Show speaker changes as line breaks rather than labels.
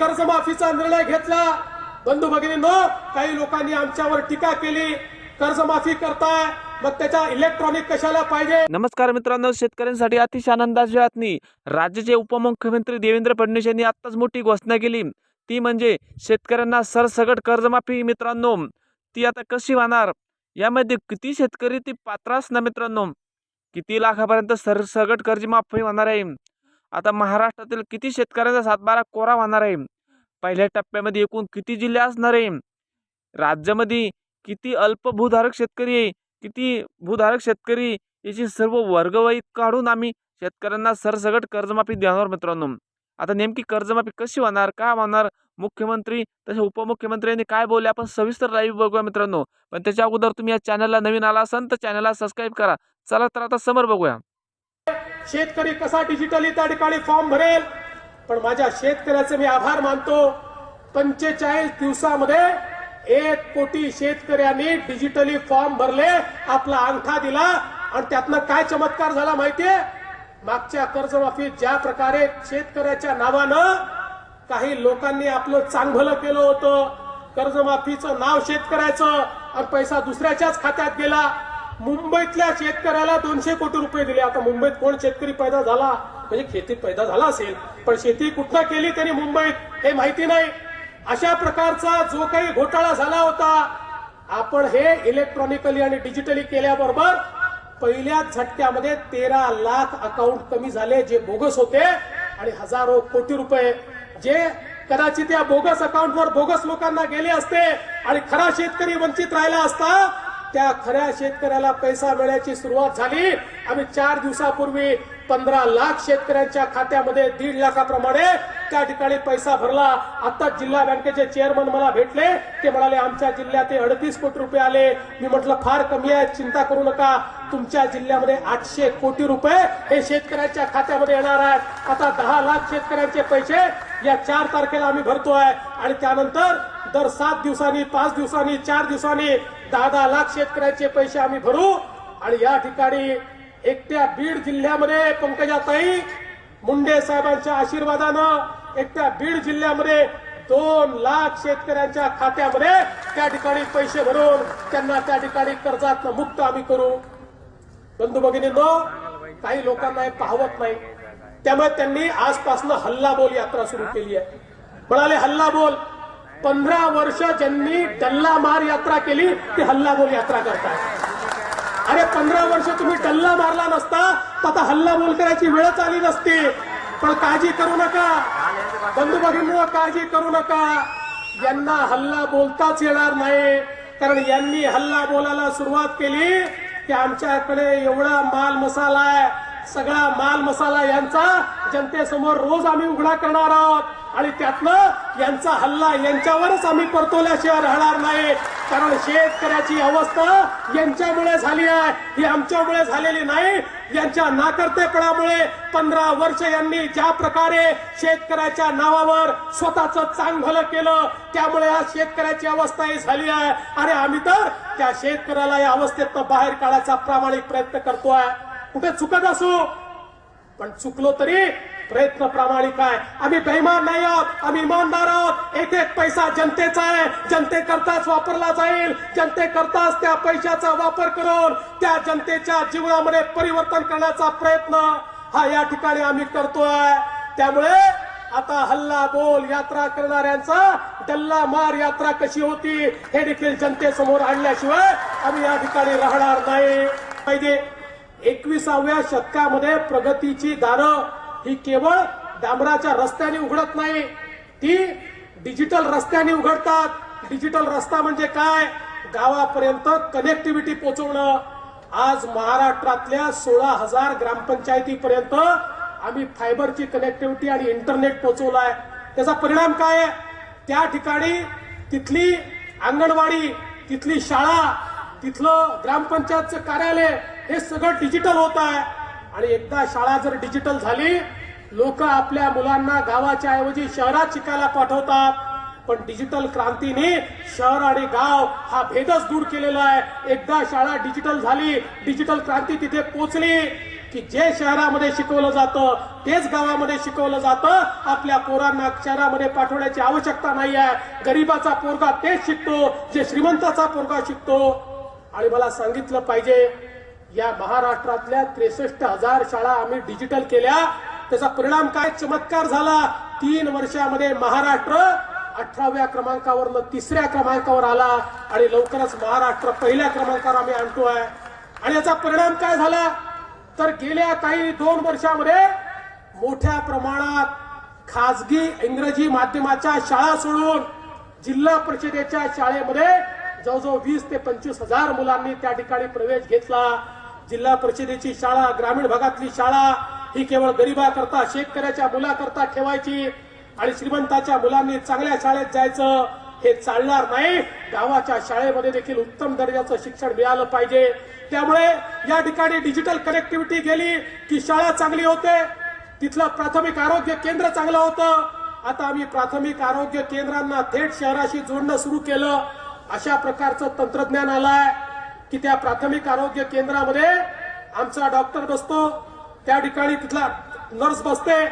कर्जमाफीचा निर्णय घेतला. बंधू भगिनींनो काही लोकांनी आमच्यावर टीका केली. कर्जमाफी करताय मग त्याच्या इलेक्ट्रॉनिक कशाला पाहिजे?
नमस्कार मित्रांनो शेतकऱ्यांसाठी अतिशय आनंदाची बातमी. राज्याचे उपमुख्यमंत्री देवेंद्र फडणवीस यांनी आत्ताच मोठी घोषणा केली. ती म्हणजे शेतकऱ्यांना सरसगट कर्जमाफी मित्रांनो. ती आता कशी होणार? यामध्ये किती शेतकरी ती पात्रास ना मित्रांनो? किती लाखापर्यंत सरसगट कर्जमाफी होणार आहे? आता महाराष्ट्रातील किती शेतकऱ्यांचा सातबारा कोरा होणार आहे? पहिल्या टप्प्यामध्ये एकूण किती जिल्हे असणार आहे? राज्यामध्ये किती अल्पभूधारक शेतकरी आहे? किती भूधारक शेतकरी? याची सर्व वर्गवाईत काढून आम्ही शेतकऱ्यांना सरसगट कर्जमाफी देणार मित्रांनो. आता नेमकी कर्जमाफी कशी होणार? काय होणार? मुख्यमंत्री तसे उपमुख्यमंत्र्यांनी काय बोलले? आपण सविस्तर लाईव्ह बघूया मित्रांनो. पण त्याच्या अगोदर तुम्ही या चॅनलला नवीन आला असाल तर चॅनलला सबस्क्राईब करा. चला तर आता समोर बघूया.
शेतकरी कसा डिजिटली त्या ठिकाणी फॉर्म भरेल? पण माझ्या शेतकऱ्याचे मी आभार मानतो. पंचेचाळीस दिवसामध्ये एक कोटी शेतकऱ्यांनी डिजिटली फॉर्म भरले आपला अंगठा दिला आणि त्यातनं काय चमत्कार झाला माहितीये? मागच्या कर्जमाफीत ज्या प्रकारे शेतकऱ्याच्या नावानं काही लोकांनी आपलं चांगलं केलं होतं कर्जमाफीचं नाव शेतकऱ्याचं आणि पैसा दुसऱ्याच्याच खात्यात गेला मुंबईतल्या शेतकऱ्याला दोनशे कोटी रुपये दिले. आता मुंबईत कोण शेतकरी पैदा झाला? म्हणजे शेती पैदा झाला असेल पण शेती कुठनं केली त्यांनी मुंबईत हे माहिती नाही. अशा प्रकारचा जो काही घोटाळा झाला होता आपण हे इलेक्ट्रॉनिकली आणि डिजिटली केल्याबरोबर पहिल्याच झटक्यामध्ये तेरा लाख अकाउंट कमी झाले जे बोगस होते आणि हजारो कोटी रुपये जे कदाचित या बोगस अकाउंटवर बोगस लोकांना गेले असते आणि खरा शेतकरी वंचित राहिला असता त्या खऱ्या शेतकऱ्याला पैसा मिळायची सुरुवात झाली. आम्ही चार दिवसापूर्वी पंधरा लाख शेतकऱ्यांच्या खात्यामध्ये दीड लाखाप्रमाणे त्या ठिकाणी पैसा भरला. आता जिल्हा बँकेचे चेअरमन मला भेटले. ते म्हणाले आमच्या जिल्ह्यात अडतीस कोटी रुपये आले. मी म्हटलं फार कमी आहे. चिंता करू नका. तुमच्या जिल्ह्यामध्ये आठशे कोटी रुपये हे शेतकऱ्यांच्या खात्यामध्ये येणार आहेत. आता दहा लाख शेतकऱ्यांचे पैसे या चार तारखेला आम्ही भरतोय. आणि त्यानंतर दर सात दिवसांनी पाच दिवसांनी चार दिवसांनी दहा दहा लाख शेतकऱ्यांचे पैसे आम्ही भरू आणि या ठिकाणी एकट्या बीड जिल्ह्यामध्ये पंकजाताई मुंडे साहेबांच्या आशीर्वादानं एकट्या बीड जिल्ह्यामध्ये दोन लाख शेतकऱ्यांच्या खात्यामध्ये त्या ठिकाणी पैसे भरून त्यांना त्या ठिकाणी कर्जात मुक्त आम्ही करू. बंधू भगिनींनो काही लोकांना हे पाहवत नाही. त्यामुळे त्यांनी आजपासून हल्ला बोल यात्रा सुरू केली आहे. म्हणाले हल्ला बोल पंधरा वर्ष ज्यांनी टल्ला मार यात्रा केली ती हल्ला बोल यात्रा करतात. अरे पंधरा वर्ष तुम्ही टल्ला मारला नसता तर आता हल्ला बोल करायची वेळच आली नसती. पण काळजी करू नका. बंधू भगिनींनो काळजी करू नका. यांना हल्ला बोलताच येणार नाही. कारण यांनी हल्ला बोलायला सुरुवात केली की आमच्याकडे एवढा माल मसाला आहे. सगळा माल मसाला यांचा जनतेसमोर रोज आम्ही उघडा करणार आहोत. आणि त्यातनं यांचा हल्ला यांच्यावरच आम्ही परतवल्याशिवाय राहणार नाही. कारण शेतकऱ्याची अवस्था यांच्यामुळे झाली आहे. ही आमच्यामुळे झालेली नाही. यांच्या नाकर्तेपणामुळे पंधरा वर्ष यांनी ज्या प्रकारे शेतकऱ्याच्या नावावर स्वतःच चांगलं केलं त्यामुळे आज शेतकऱ्याची अवस्था ही झाली आहे. अरे आम्ही तर त्या शेतकऱ्याला या अवस्थेत बाहेर काढायचा प्रामाणिक प्रयत्न करतोय. कुठे चुकत असू? पण चुकलो तरी प्रयत्न प्रामाणिक आहे. आम्ही बेमान नाही आहोत आम्ही इमानदार आहोत. एक एक पैसा जनतेचा आहे. जनतेकरताच वापरला जाईल. जनतेकरताच त्या पैशाचा वापर करून त्या जनतेच्या जीवनामध्ये परिवर्तन करण्याचा प्रयत्न हा या ठिकाणी आम्ही करतोय. त्यामुळे आता हल्ला बोल यात्रा करणाऱ्यांचा डल्ला मार यात्रा कशी होती हे देखील जनतेसमोर आणल्याशिवाय आम्ही या ठिकाणी राहणार नाही. पाहिजे एकविसाव्या शतकामध्ये प्रगतीची दारं ही केवळ डांबराच्या रस्त्याने उघडत नाही ती डिजिटल रस्त्याने उघडतात. डिजिटल रस्ता म्हणजे काय? गावापर्यंत कनेक्टिव्हिटी पोहोचवणं आज महाराष्ट्रातल्या सोळा हजार ग्रामपंचायतीपर्यंत आम्ही फायबरची कनेक्टिव्हिटी आणि इंटरनेट पोहोचवलाय त्याचा परिणाम काय? आहे त्या ठिकाणी तिथली अंगणवाडी तिथली शाळा तिथलं ग्रामपंचायतचं कार्यालय हे सगळं डिजिटल होत आहे. आणि एकदा शाळा जर डिजिटल झाली लोक आपल्या मुलांना गावाच्या ऐवजी शहरात शिकायला पाठवतात. पण डिजिटल क्रांतीने शहर आणि गाव हा भेदच दूर केलेला आहे. एकदा शाळा डिजिटल झाली डिजिटल क्रांती तिथे पोचली की जे शहरामध्ये शिकवलं जातं तेच गावामध्ये शिकवलं जातं. आपल्या पोरांना शहरामध्ये पाठवण्याची आवश्यकता नाही आहे. गरीबाचा पोरगा तेच शिकतो जे श्रीमंताचा पोरगा शिकतो. आणि मला सांगितलं पाहिजे या महाराष्ट्रातल्या त्रेसष्ट हजार शाळा आम्ही डिजिटल केल्या. त्याचा परिणाम काय? चमत्कार झाला. तीन वर्षामध्ये महाराष्ट्र अठराव्या क्रमांकावरनं तिसऱ्या क्रमांकावर आला आणि लवकरच महाराष्ट्र पहिल्या क्रमांकावर आम्ही आणतो आहे. आणि याचा परिणाम काय झाला? तर गेल्या काही दोन वर्षामध्ये मोठ्या प्रमाणात खासगी इंग्रजी माध्यमाच्या शाळा सोडून जिल्हा परिषदेच्या शाळेमध्ये जवळजवळ वीस ते पंचवीस हजार मुलांनी त्या ठिकाणी प्रवेश घेतला. जिल्हा परिषदेची शाळा ग्रामीण भागातली शाळा ही केवळ गरिबाकरता शेतकऱ्याच्या मुलाकरता ठेवायची आणि श्रीमंताच्या मुलांनी चांगल्या शाळेत जायचं हे चालणार नाही. गावाच्या शाळेमध्ये देखील उत्तम दर्जाचं शिक्षण मिळालं पाहिजे. त्यामुळे या ठिकाणी डिजिटल कनेक्टिव्हिटी गेली की शाळा चांगली होते. तिथलं प्राथमिक आरोग्य केंद्र चांगलं होतं. आता आम्ही प्राथमिक आरोग्य केंद्रांना थेट शहराशी जोडणं सुरू केलं. अशा प्रकारचं तंत्रज्ञान आलंय. की त्या प्राथमिक आरोग्य केंद्रामध्ये आमचा डॉक्टर बसतो. त्या ठिकाणी तिथला नर्स बसते.